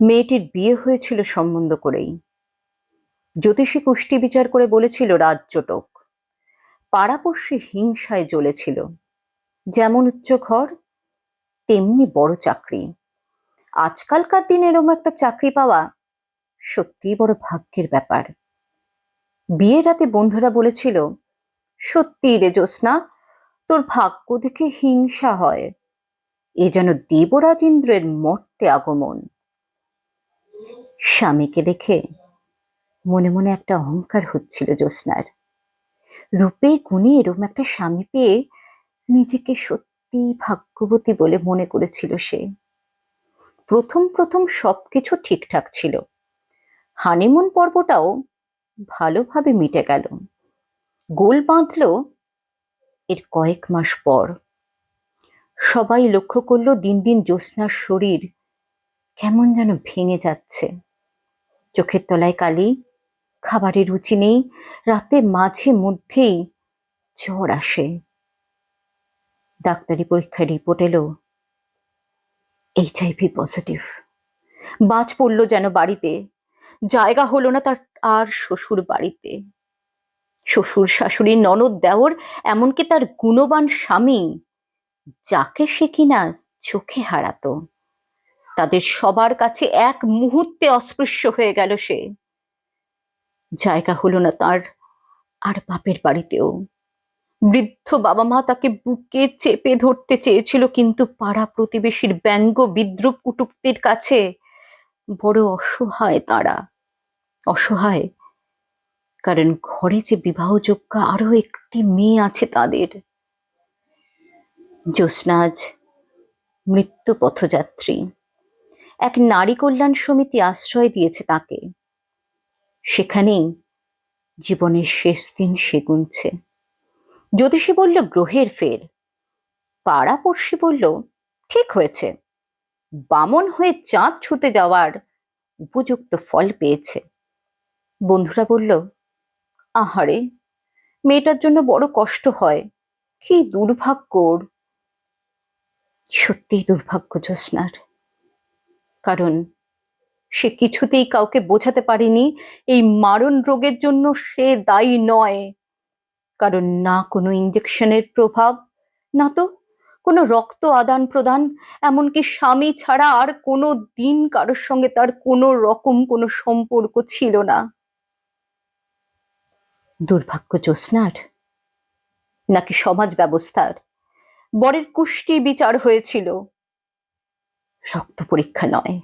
মেয়েটির বিয়ে হয়েছিল সম্বন্ধ করেই। জ্যোতিষী কুষ্টি বিচার করে বলেছিল, রাজ্যটক। পাড়াপড়শি হিংসায় জ্বলেছিল। যেমন উচ্চ ঘর, তেমনি বড় চাকরি। আজকালকার দিনে এরম একটা চাকরি পাওয়া সত্যিই বড় ভাগ্যের ব্যাপার। বিয়ের রাতে বন্ধুরা বলেছিল সত্যি রে জ্যোৎস্না, তোর ভাগ্য দেখে হিংসা হয়। এ যেন দেবরাজেন্দ্রের মর্তে আগমন। স্বামীকে দেখে মনে মনে একটা অহংকার হচ্ছিল জ্যোৎস্নার। রূপে গুণে এরম একটা স্বামী পেয়ে নিজেকে সত্যি ভাগ্যবতী বলে মনে করেছিল সে। প্রথম প্রথম সব কিছু ঠিকঠাক ছিল। হানিমুন পর্বটাও ভালোভাবে মিটে গেল। গোল বাঁধল এর কয়েক মাস পর। সবাই লক্ষ্য করল দিন দিন জ্যোৎস্নার শরীর কেমন যেন ভেঙে যাচ্ছে। চোখের তলায় কালি, খাবারের রুচি নেই রাতে মাঝে মধ্যেই জ্বর আসে। ডাক্তারি পরীক্ষায় রিপোর্ট এলো এইচআইভি পজিটিভ বাজ পড়ল যেন বাড়িতে, জায়গা হলো না তার আর শ্বশুর বাড়িতে। শ্বশুর শাশুড়ি ননদ দেওর এমনকি তার গুণবান স্বামী, যাকে সে কিনা চোখে হারাতো। তাদের সবার কাছে এক মুহূর্তে অস্পৃশ্য হয়ে গেল সে। জায়গা হলো না তার, আর বাপের বাড়িতেও। বৃদ্ধ বাবা মা তাকে বুকে চেপে ধরতে চেয়েছিল, কিন্তু পাড়া প্রতিবেশীর ব্যঙ্গ বিদ্রুপ কুটুক্তির কাছে বড় অসহায় তারা। অসহায়, কারণ ঘরে যে বিবাহযোগ্য আরও একটি মেয়ে আছে তাদের। জ্যোৎস্নাজ মৃত্যু পথযাত্রী এক নারী কল্যাণ সমিতি আশ্রয় দিয়েছে তাকে। সেখানেই জীবনের শেষ দিন সে গুনছে। জ্যোতিষী বলল, গ্রহের ফের। পাড়াপড়শি বলল, ঠিক হয়েছে। বামন হয়ে চাঁদ ছুতে যাওয়ার উপযুক্ত ফল পেয়েছে। বন্ধুরা বলল, আহারে, মেয়েটার জন্য বড় কষ্ট হয়। কি দুর্ভাগ্য ওর সত্যিই দুর্ভাগ্য জ্যোৎস্নার কারণ সে কিছুতেই কাউকে বোঝাতে পারেনি। এই মারণ রোগের জন্য সে দায়ী নয়। কারণ না কোনো ইঞ্জেকশনের প্রভাব, না তো কোনো রক্ত আদান প্রদান, এমনকি স্বামী ছাড়া আর কোনো দিন কারোর সঙ্গে তার কোনো রকম কোনো সম্পর্ক ছিল না। দুর্ভাগ্য জ্যোৎস্নার, নাকি সমাজ ব্যবস্থার? বরের কুষ্টি বিচার হয়েছিল। রক্ত পরীক্ষা নয়।